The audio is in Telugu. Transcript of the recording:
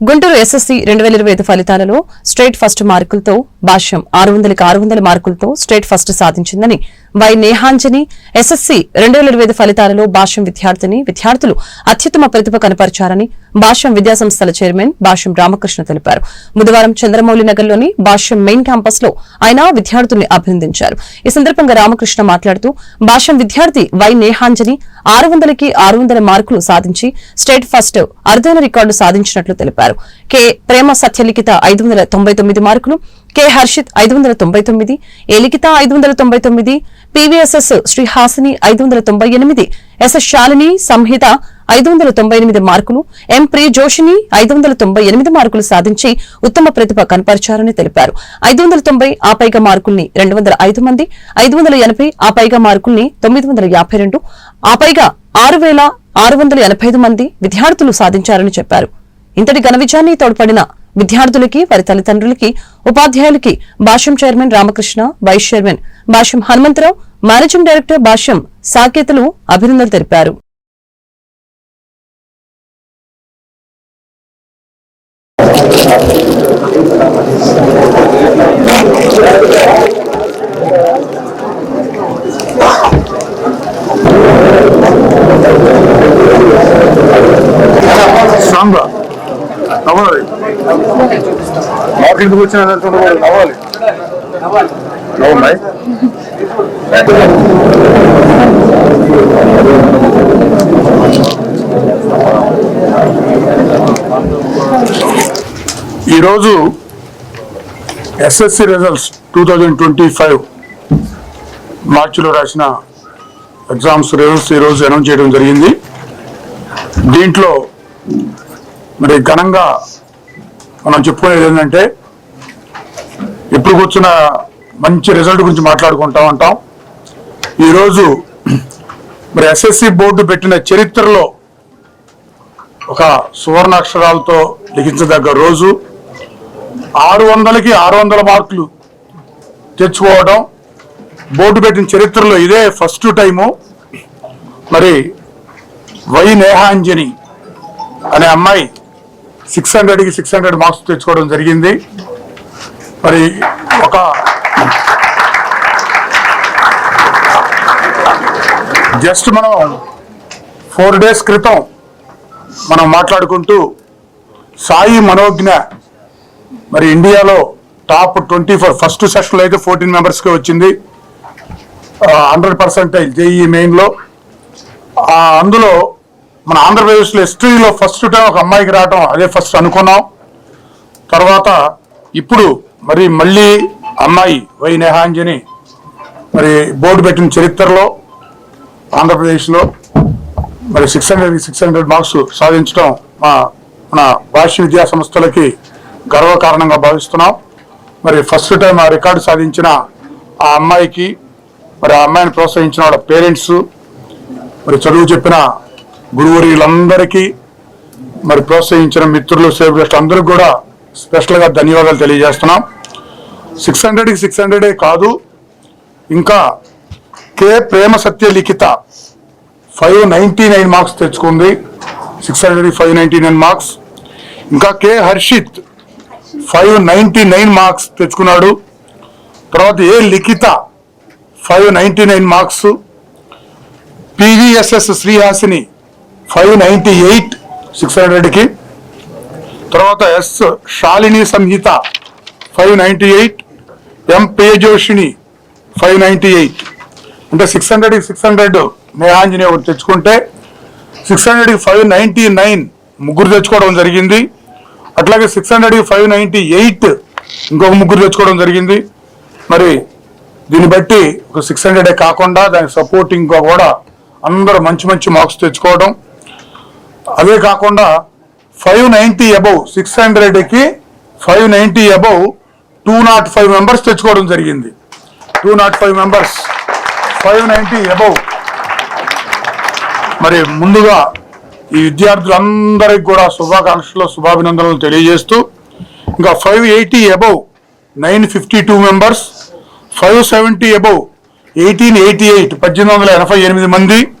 గుంటూరు ఎస్ఎస్సీ రెండు వేల ఇరవై ఐదు ఫలితాలలో స్టేట్ ఫస్ట్ మార్కులతో భాష్యం ఆరు వందలకి ఆరు వందల మార్కులతో స్టేట్ ఫస్ట్ సాధించిందని వై నేహాంజని ఎస్ఎస్సి రెండు వేల ఇరవై ఐదు ఫలితాలలో భాష్యం విద్యార్థిని విద్యార్థులు అత్యుత్తమ ప్రతిభ కనపరిచారని భాష్యం విద్యాసంస్థల చైర్మన్ భాష్యం రామకృష్ణ తెలిపారు. బుధవారం చంద్రమౌళి నగర్లోని భాష్యం మెయిన్ క్యాంపస్లో ఆయన విద్యార్థుల్ని అభినందించారు. ఈ సందర్భంగా రామకృష్ణ మాట్లాడుతూ భాష్యం విద్యార్థి వై నేహాంజని ఆరు వందలకి ఆరు వందల మార్కులు సాధించి స్టేట్ ఫస్ట్ అరుదైన రికార్డు సాధించినట్లు తెలిపారు. కె ప్రేమ సత్యలిఖిత ఐదు వందల తొంభై తొమ్మిది మార్కులు కె హర్షిత్ ఐదు వందల తొంభై తొమ్మిది ఏ ఐదు వందల తొంభై తొమ్మిది పివిఎస్ఎస్ శ్రీహాసిని ఐదు వందల తొంభై ఎనిమిది ఎస్ఎస్ శాలిని సంహిత ఐదు వందల తొంభై ఎనిమిది మార్కులు ఎం ప్రి జోషిని ఐదు వందల తొంభై ఎనిమిది మార్కులు సాధించి ఉత్తమ ప్రతిభ కనపరిచారని తెలిపారు. ఐదు వందల తొంభై ఆ పైగా మార్కుల్ని రెండు వందల ఐదు మంది ఐదు వందల ఎనభై ఆ పైగా మార్కుల్ని తొమ్మిది వందల యాభై రెండు ఆ పైగా ఆరు వేల ఆరు వందల ఎనభై ఐదు మంది విద్యార్థులు సాధించారని చెప్పారు. ఇంతటి ఘన విజయాన్ని తోడ్పడిన విద్యార్థులకి వారి తల్లిదండ్రులకి ఉపాధ్యాయులకి Bhashyam chairman Ramakrishna vice chairman Bhashyam Hanumantharao managing director Bhashyam సాకేతులు అభినందనలు తెలిపారు. మార్కెట్ మాకు వచ్చిన నవ్వాలి. నవ్వండి. ఈరోజు SSC results two thousand twenty five మార్చిలో రాసిన ఎగ్జామ్స్ రిజల్ట్స్ ఈరోజు అనౌన్స్ చేయడం జరిగింది. దీంట్లో మరి ఘనంగా మనం చెప్పుకునేది ఏంటంటే ఎప్పుడు కూర్చున్న మంచి రిజల్ట్ గురించి మాట్లాడుకుంటా ఉంటాం. ఈరోజు మరి ఎస్ఎస్సి బోర్డు పెట్టిన చరిత్రలో ఒక సువర్ణాక్షరాలతో లిఖించదగ్గ రోజు. ఆరు వందలకి ఆరు వందల మార్కులు తెచ్చుకోవడం బోర్డు పెట్టిన చరిత్రలో ఇదే ఫస్ట్ టైము. మరి వై నేహాంజని అనే అమ్మాయి సిక్స్ హండ్రెడ్కి సిక్స్ హండ్రెడ్ మార్క్స్ తెచ్చుకోవడం జరిగింది. మరి ఒక జస్ట్ మనం ఫోర్ డేస్ క్రితం మనం మాట్లాడుకుంటూ సాయి మనోజ్ఞ మరి ఇండియాలో టాప్ ట్వంటీ ఫోర్ ఫస్ట్ సెషన్లో అయితే ఫోర్టీన్ మెంబర్స్కి వచ్చింది. హండ్రెడ్ పర్సెంటేజ్ జేఈ మెయిన్లో. అందులో మన ఆంధ్రప్రదేశ్లో హిస్టరీలో ఫస్ట్ టైం ఒక అమ్మాయికి రావటం అదే ఫస్ట్ అనుకున్నాం. తర్వాత ఇప్పుడు మరి మళ్ళీ అమ్మాయి వై నేహాంజని మరి బోర్డు పెట్టిన చరిత్రలో ఆంధ్రప్రదేశ్లో మరి six hundred six hundred marks సాధించడం మా మన భాష్య విద్యా సంస్థలకి గర్వకారణంగా భావిస్తున్నాం. మరి ఫస్ట్ టైం ఆ రికార్డు సాధించిన ఆ అమ్మాయికి మరి ఆ అమ్మాయిని ప్రోత్సహించిన వాళ్ళ పేరెంట్స్ మరి చదువు చెప్పిన గురువురీలందరికీ మరి ప్రోత్సహించిన మిత్రులు సేవకులు అందరికి కూడా స్పెషల్గా ధన్యవాదాలు తెలియజేస్తున్నాం. సిక్స్ హండ్రెడ్కి సిక్స్ హండ్రెడే కాదు ఇంకా K Prema Satya Likhitha five ninety nine marks తెచ్చుకుంది. Six hundred five ninety nine marks. ఇంకా K Harshith five ninety nine marks తెచ్చుకున్నాడు. తర్వాత A Likhitha five ninety nine marks. PVSS Srihasini five ninety eight six హండ్రెడ్కి. తర్వాత S Shalini Samhitha five ninety eight. M Pejoshini five ninety eight. అంటే సిక్స్ హండ్రెడ్కి సిక్స్ హండ్రెడ్ నేహాంజనేయ ఒకటి తెచ్చుకుంటే సిక్స్ హండ్రెడ్కి ఫైవ్ నైంటీ నైన్ ముగ్గురు తెచ్చుకోవడం జరిగింది. అట్లాగే సిక్స్ హండ్రెడ్కి ఫైవ్ నైంటీ ఎయిట్ ఇంకొక ముగ్గురు తెచ్చుకోవడం జరిగింది. మరి దీన్ని బట్టి ఒక సిక్స్ హండ్రెడే కాకుండా దానికి సపోర్టింగ్గా కూడా అందరూ మంచి మంచి మార్క్స్ తెచ్చుకోవడం. అదే కాకుండా ఫైవ్ నైంటీ అబౌవ్ సిక్స్ హండ్రెడ్కి five ninety above two not five members తెచ్చుకోవడం జరిగింది. Two not five members five ninety above మరి ముందుగా ఈ విద్యార్థులందరికీ కూడా శుభాకాంక్షలు శుభాభినందనలు తెలియజేస్తూ ఇంకా five eighty above nine fifty two members five seventy above eighteen eighty eight పద్దెనిమిది వందల ఎనభై ఎనిమిది మంది.